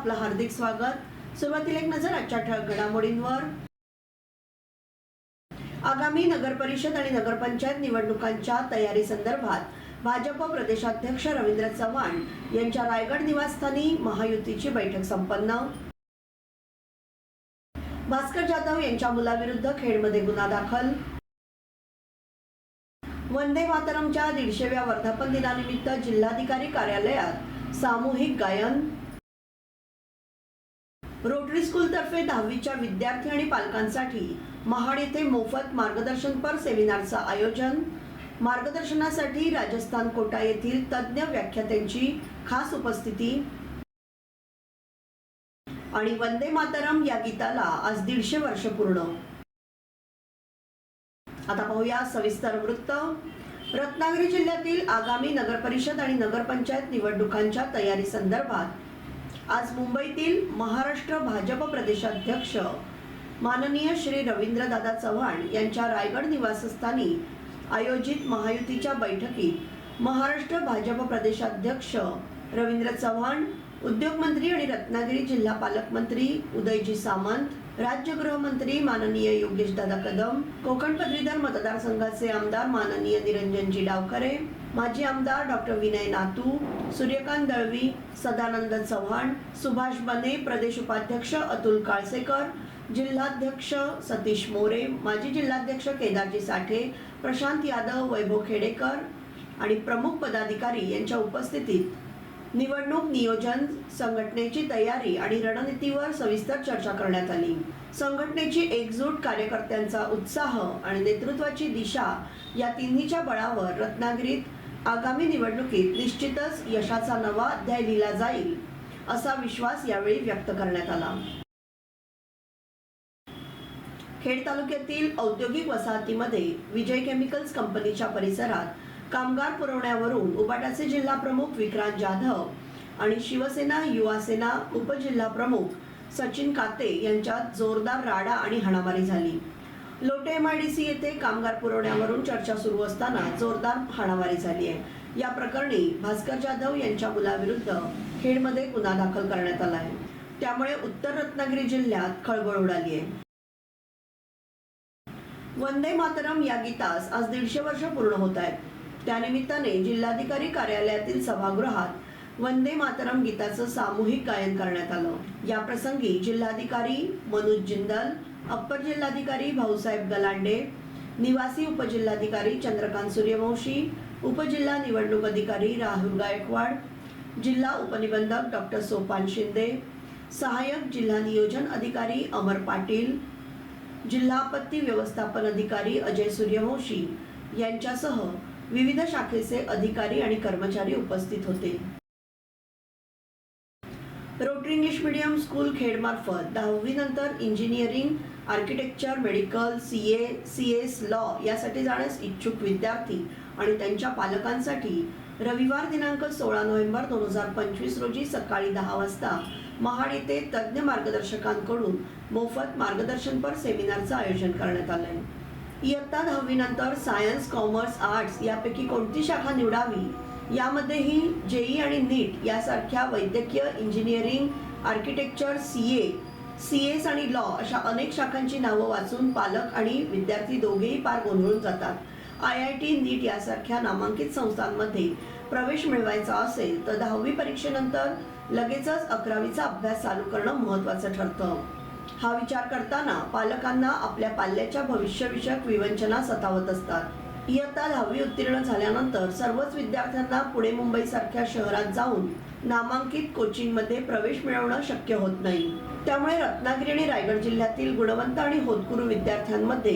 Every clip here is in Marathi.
स्वागत. सुरुवातीला एक नजर आजच्या ठळक घडामोडींवर. आगामी नगर परिषद आणि नगरपंचायत निवडणुकांच्या तयारी संदर्भात भाजप प्रदेशाध्यक्ष रवींद्र चव्हाण यांच्या रायगड निवासस्थानी महायुतीची बैठक संपन्न. भास्कर जाधव यांच्या मुलाविरुद्ध खेडमध्ये गुन्हा दाखल. वंदे मातरमच्या दीडशेव्या वर्धापन दिनानिमित्त जिल्हाधिकारी कार्यालयात सामूहिक गायन. रोटरी स्कूल तर्फे दहावीच्या विद्यार्थी आणि पालकांसाठी महाड येथे मोफत मार्गदर्शनपर सेमिनारचं आयोजन. मार्गदर्शनासाठी राजस्थान कोटा येथील तज्ज्ञ व्याख्यात्यांची खास उपस्थिती. आणि वंदे मातरम या गीताला आज दीडशे वर्ष पूर्ण. आता पाहूया सविस्तर वृत्त. रत्नागिरी जिल्ह्यातील आगामी नगरपरिषद आणि नगरपंचायत निवडणुकांच्या तयारी संदर्भात आज मुंबईतील महाराष्ट्र भाजप प्रदेशाध्यक्ष माननीय श्री रवींद्रदादा चव्हाण यांच्या रायगड निवासस्थानी आयोजित महायुतीच्या बैठकीत महाराष्ट्र भाजप प्रदेशाध्यक्ष रवींद्र चव्हाण उद्योगमंत्री आणि रत्नागिरी जिल्हा पालकमंत्री उदयजी सामंत राज्य गृहमंत्री माननीय योगेश दादा कदम कोकण पदवीधर मतदारसंघाचे आमदार माननीय निरंजनजी डावकरे माजी आमदार डॉक्टर विनय नातू सूर्यकांत दळवी सदानंद चव्हाण सुभाष बने प्रदेश उपाध्यक्ष अतुल काळसेकर जिल्हाध्यक्ष सतीश मोरे माजी जिल्हाध्यक्ष केदारजी साठे प्रशांत यादव वैभव खेडेकर आणि प्रमुख पदाधिकारी यांच्या उपस्थितीत निवडणूक नियोजन संघटनेची तयारी आणि रणनीतीवर सविस्तर चर्चा करण्यात आली. संघटनेची एकजूट कार्यकर्त्यांचा उत्साह आणि नेतृत्वाची दिशा या तिन्हीच्या बळावर रत्नागिरीत आगामी निवडणुकीत निश्चितच यशाचा नवा अध्याय लिहिला जाईल असा विश्वास यावेळी व्यक्त करण्यात आला. खेड तालुक्यातील औद्योगिक वसाहतीमध्ये विजय केमिकल्स कंपनीच्या परिसरात कामगार पुरवण्यावरून उबाटाचे जिल्हा प्रमुख विक्रांत जाधव आणि शिवसेना युवासेना उपजिल्हा प्रमुख सचिन काते यांच्यात जोरदार राडा आणि हाणामारी झाली. Lote M I D C येथे कामगार पुरवण्यावरून चर्चा सुरू असताना जोरदार हाणामारी झाली आहे. या प्रकरणी भास्कर जाधव यांच्या मुलाविरुद्ध खेडमध्ये गुन्हा दाखल करण्यात आला आहे. त्यामुळे उत्तर रत्नागिरी जिल्ह्यात खळबळ उडाली आहे. वंदे मातरम या गीतास आज दीडशे वर्ष पूर्ण होत आहेत. त्यानिमित्ताने जिल्हाधिकारी कार्यालयातील सभागृहात वंदे मातरम गीताचं सामूहिक गायन करण्यात आलं. या प्रसंगी जिल्हाधिकारी मनोज जिंदल अप्पर जिल्हाधिकारी भाऊसाहेब गलांडे निवासी उपजिल्हाधिकारी चंद्रकांत सूर्यवंशी उपजिल्हा निवडणूक अधिकारी राहुल गायकवाड जिल्हा उपनिबंधक डॉक्टर सोपान शिंदे सहाय्यक जिल्हा नियोजन अधिकारी अमर पाटील जिल्हा आपत्ती व्यवस्थापन अधिकारी अजय सूर्यवंशी यांच्यासह विविध शाखेचे अधिकारी आणि कर्मचारी उपस्थित होते. रोटरी इंग्लिश मीडियम स्कूल खेडमार्फत दहावी नंतर engineering architecture medical C A C S law यासाठी जाण्यास इच्छुक विद्यार्थी आणि त्यांच्या पालकांसाठी रविवार दिनांक सोळा नोव्हेंबर दोन हजार पंचवीस रोजी सकाळी दहा वाजता महाड येथे तज्ज्ञ मार्गदर्शकांकडून मोफत मार्गदर्शनपर सेमिनारचं आयोजन करण्यात आलं आहे इयत्ता दहावीनंतर सायन्स कॉमर्स आर्ट्स यापैकी कोणती शाखा निवडावी यामध्येही जेई आणि नीट यासारख्या वैद्यकीय engineering architecture C A C S आणि लॉ अशा अनेक शाखांची नावं वाचून पालक आणि विद्यार्थी दोघेही पार गोंधळून जातात. आय आय टी नीट यासारख्या नामांकित संस्थांमध्ये प्रवेश मिळवायचा असेल तर दहावी परीक्षेनंतर लगेचच अकरावीचा अभ्यास चालू करणं महत्त्वाचं ठरतं. हा विचार करताना पालकांना आपल्या पाल्याच्या भविष्यविषयक विवंचना सतावत असतात. इयत्ता दहावी उत्तीर्ण झाल्यानंतर सर्वच विद्यार्थ्यांना पुणे मुंबईसारख्या शहरात जाऊन नामांकित कोचिंगमध्ये प्रवेश मिळवणं शक्य होत नाही. त्यामुळे रत्नागिरी आणि रायगड जिल्ह्यातील गुणवंत आणि होतकुरू विद्यार्थ्यांमध्ये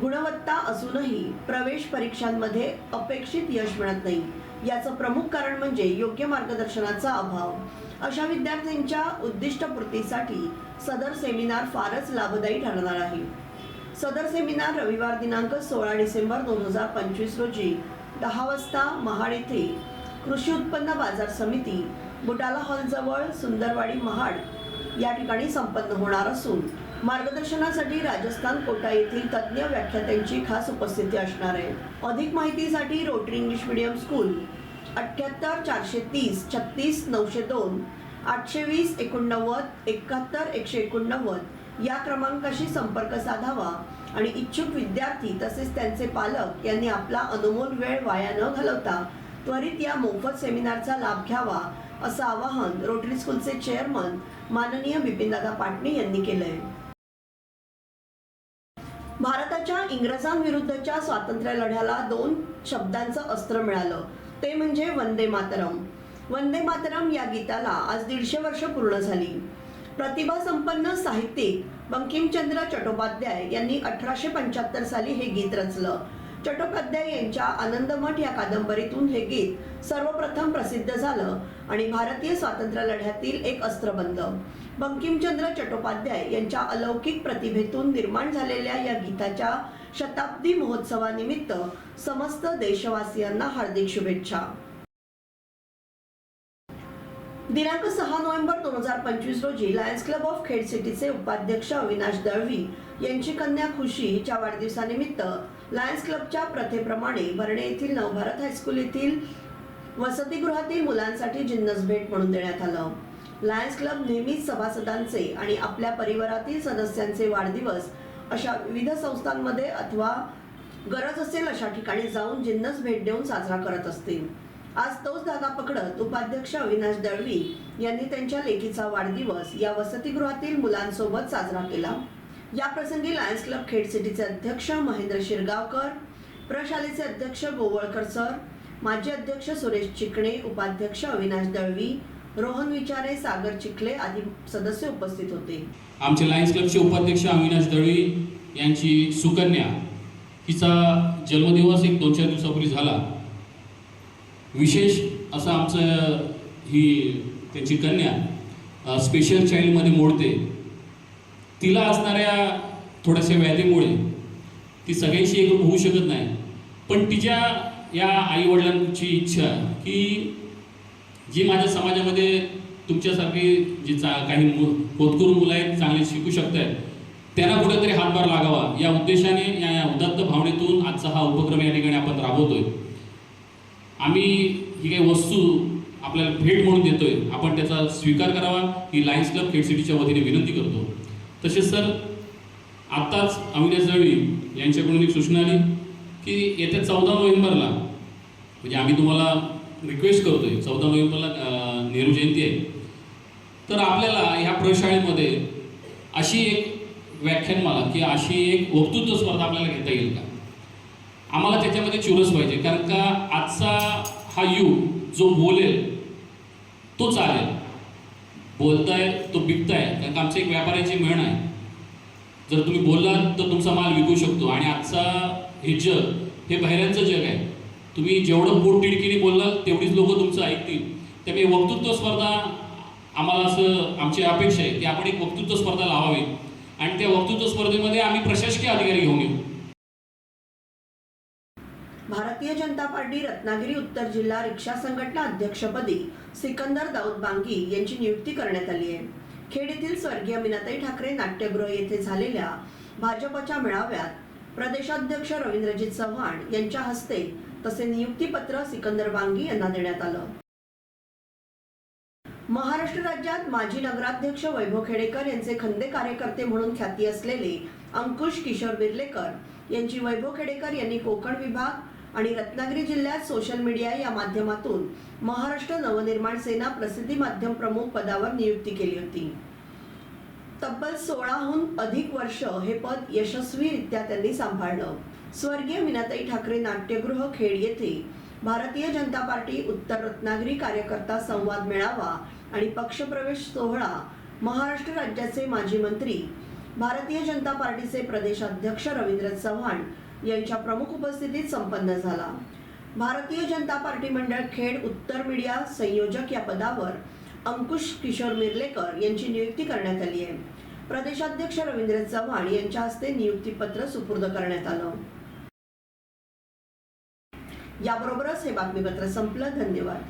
गुणवत्ता असूनही प्रवेश परीक्षांमध्ये अपेक्षित यश मिळत नाही. याचं प्रमुख कारण म्हणजे योग्य मार्गदर्शनाचा अभाव. अशा विद्यार्थ्यांच्या उद्दिष्टपूर्तीसाठी सदर सेमिनार फारच लाभदायी ठरणार आहे. सदर सेमिनार रविवार दिनांक सोळा डिसेंबर दोन हजार पंचवीस रोजी दहा वाजता महाड येथे कृषी उत्पन्न बाजार समिती बुटाला हॉलजवळ सुंदरवाडी महाड या ठिकाणी संपन्न होणार असून मार्गदर्शनासाठी राजस्थान कोटा येथील तज्ज्ञ व्याख्यात्यांची खास उपस्थिती असणार आहे. अधिक माहितीसाठी रोटरी इंग्लिश मीडियम स्कूल अठ्ठ्याहत्तर चारशे तीस छत्तीस नऊशे दोन आठशे वीस एकोणनव्वद एकाहत्तर एकशे एकोणनव्वद या क्रमांकाशी संपर्क साधावा आणि इच्छुक विद्यार्थी तसेच त्यांचे पालक यांनी आपला अनमोल वेळ वाया न घालवता त्वरित या मोफत सेमिनारचा लाभ घ्यावा असं आवाहन रोटरी स्कूलचे चेअरमन माननीय बिपिनदादा पाटणे यांनी केलंय. भारताच्या इंग्रजांविरुद्धच्या स्वातंत्र्य लढ्याला दोन शब्दांचं अस्त्र मिळालं. ते म्हणजे वंदे मातरम. वंदे मातरम या गीताला आज दीडशे वर्ष पूर्ण झाली. प्रतिभा संपन्न साहित्यिक बंकिमचंद्र चट्टोपाध्याय यांनी अठराशे पंच्याहत्तर साली हे गीत रचलं. चट्टोपाध्याय यांच्या आनंदमठ या कादंबरीतून हे गीत सर्वप्रथम प्रसिद्ध झालं आणि भारतीय स्वातंत्र्य लढ्यातील एक अस्त्र बनलं. बंकिमचंद्र चट्टोपाध्याय यांच्या अलौकिक प्रतिभेतून निर्माण झालेल्या या गीताच्या शताब्दी महोत्सवानिमित्त समस्त देशवासियांना हार्दिक शुभेच्छा. दिनांक सहा नोव्हेंबर दोन हजार पंचवीस रोजी लायन्स क्लब ऑफ खेड सिटीचे उपाध्यक्ष अविनाश दळवी यांची कन्या खुशी हिच्या वाढदिवसानिमित्त लायन्स क्लबच्या प्रथेप्रमाणे वर्णे येथील नवभारत हायस्कूल येथील वसतिगृहातील मुलांसाठी जिन्नस भेट म्हणून देण्यात आलं. लायन्स क्लब नेहमीच सभासदांचे आणि आपल्या परिवारातील सदस्यांचे वाढदिवस अशा विविध संस्थांमध्ये अथवा गरज असेल अशा ठिकाणी जाऊन जिन्नस भेट देऊन साजरा करत असतील. आज तोच धागा पकडत उपाध्यक्ष अविनाश दळवी यांनी त्यांच्या लेकीचा वाढदिवस या वसतिगृहातील मुलांसोबत साजरा केला. या प्रसंगी लायन्स क्लब खेड सिटीचे अध्यक्ष महेंद्र शिरगावकर प्रशालेचे अध्यक्ष गोवळकर सर माजी अध्यक्ष सुरेश चिकणे उपाध्यक्ष अविनाश दळवी रोहन विचारे सागर चिखले आदी सदस्य उपस्थित होते. आमचे लायन्स क्लबचे उपाध्यक्ष अविनाश दळवी यांची सुकन्या हिचा जन्मदिवस एक दोन चार दिवसापूर्वी झाला. विशेष असं आमचं ही त्यांची कन्या स्पेशल चाइल्डमध्ये मोडते. तिला असणाऱ्या थोड्याशा व्याधीमुळे ती सगळ्यांशी एक होऊ शकत नाही. पण तिच्या या आईवडिलांची इच्छा की जी माझ्या समाजामध्ये तुमच्यासारखी जी चा काही मु होतकरून मुलं आहेत चांगले शिकू शकत आहेत त्यांना कुठेतरी हातभार लागावा. या उद्देशाने या या उदात्त भावनेतून आजचा हा उपक्रम या ठिकाणी आपण राबवतोय. आम्ही ही काही वस्तू आपल्याला भेट म्हणून देतोय. आपण त्याचा स्वीकार करावा. ही लायन्स क्लब खेड सिटीच्या वतीने विनंती करतो. तसेच सर आत्ताच अविनाश दळवी यांच्याकडून एक सूचना आली की येत्या चौदा नोव्हेंबरला म्हणजे आम्ही तुम्हाला रिक्वेस्ट करतोय चौदा नोव्हेंबरला नेहरू जयंती आहे. तर आपल्याला ह्या प्रयोगशाळेमध्ये अशी एक व्याख्यानमाला की अशी एक वक्तृत्व स्पर्धा आपल्याला घेता येईल का? आम्हाला त्याच्यामध्ये चुरस पाहिजे कारण का आजचा हा युग जो बोलेल तो चालेल. बोलताय तो बिकताय. कारण का आमचं एक व्यापाराची म्हण आहे. जर तुम्ही बोललात तर तुमचा माल विकू शकतो. आणि आजचा हे जग हे बाहेरचं जग आहे. तुम्ही जेवढं पोट तिडकीने बोललात तेवढीच लोक तुमचं ऐकतील. त्यामुळे वक्तृत्व स्पर्धा आम्हाला असं आमची अपेक्षा आहे की आपण एक वक्तृत्व स्पर्धा लावावी. आणि त्या वक्तृत्व स्पर्धेमध्ये आम्ही प्रशासकीय अधिकारी घेऊन येऊ. भारतीय जनता पार्टी रत्नागिरी उत्तर जिल्हा रिक्षा संघटना अध्यक्षपदी सिकंदर दाऊद बांगी यांची नियुक्ती करण्यात आली आहे. खेड येथील स्वर्गीय मीनाताई ठाकरे नाट्यगृह येथे झालेल्या भाजपच्या मेळाव्यात प्रदेशाध्यक्ष रवींद्रजित चव्हाण यांच्या हस्ते तसे नियुक्तीपत्र सिकंदर बांगी यांना देण्यात आलं. महाराष्ट्र राज्यात माजी नगराध्यक्ष वैभव खेडेकर यांचे खंदे कार्यकर्ते म्हणून ख्याती असलेले अंकुश किशोर बिर्लेकर यांची वैभव खेडेकर यांनी कोकण विभाग आणि रत्नागिरी जिल्ह्यात सोशल मीडिया या माध्यमातून महाराष्ट्र नवनिर्माण सेना प्रसिद्धी माध्यम प्रमुख पदावर नियुक्ती केली होती. तब्बल सोळाहून अधिक वर्ष हे पद यशस्वीरित्या त्यांनी सांभाळलं. स्वर्गीय मीनाताई ठाकरे नाट्यगृह खेड येथे भारतीय जनता पार्टी उत्तर रत्नागिरी कार्यकर्ता संवाद मेळावा आणि पक्षप्रवेश सोहळा महाराष्ट्र राज्याचे माजी मंत्री भारतीय जनता पार्टीचे प्रदेशाध्यक्ष रवींद्र चव्हाण यांच्या प्रमुख उपस्थितीत संपन्न झाला. भारतीय जनता पार्टी मंडळ खेड उत्तर मीडिया संयोजक या पदावर अंकुश किशोर मिर्लेकर यांची नियुक्ती करण्यात आली आहे. प्रदेशाध्यक्ष रवींद्र चव्हाण यांच्या हस्ते नियुक्तीपत्र सुपूर्द करण्यात आलं. याबरोबरच हे बातमीपत्र संपलं. धन्यवाद.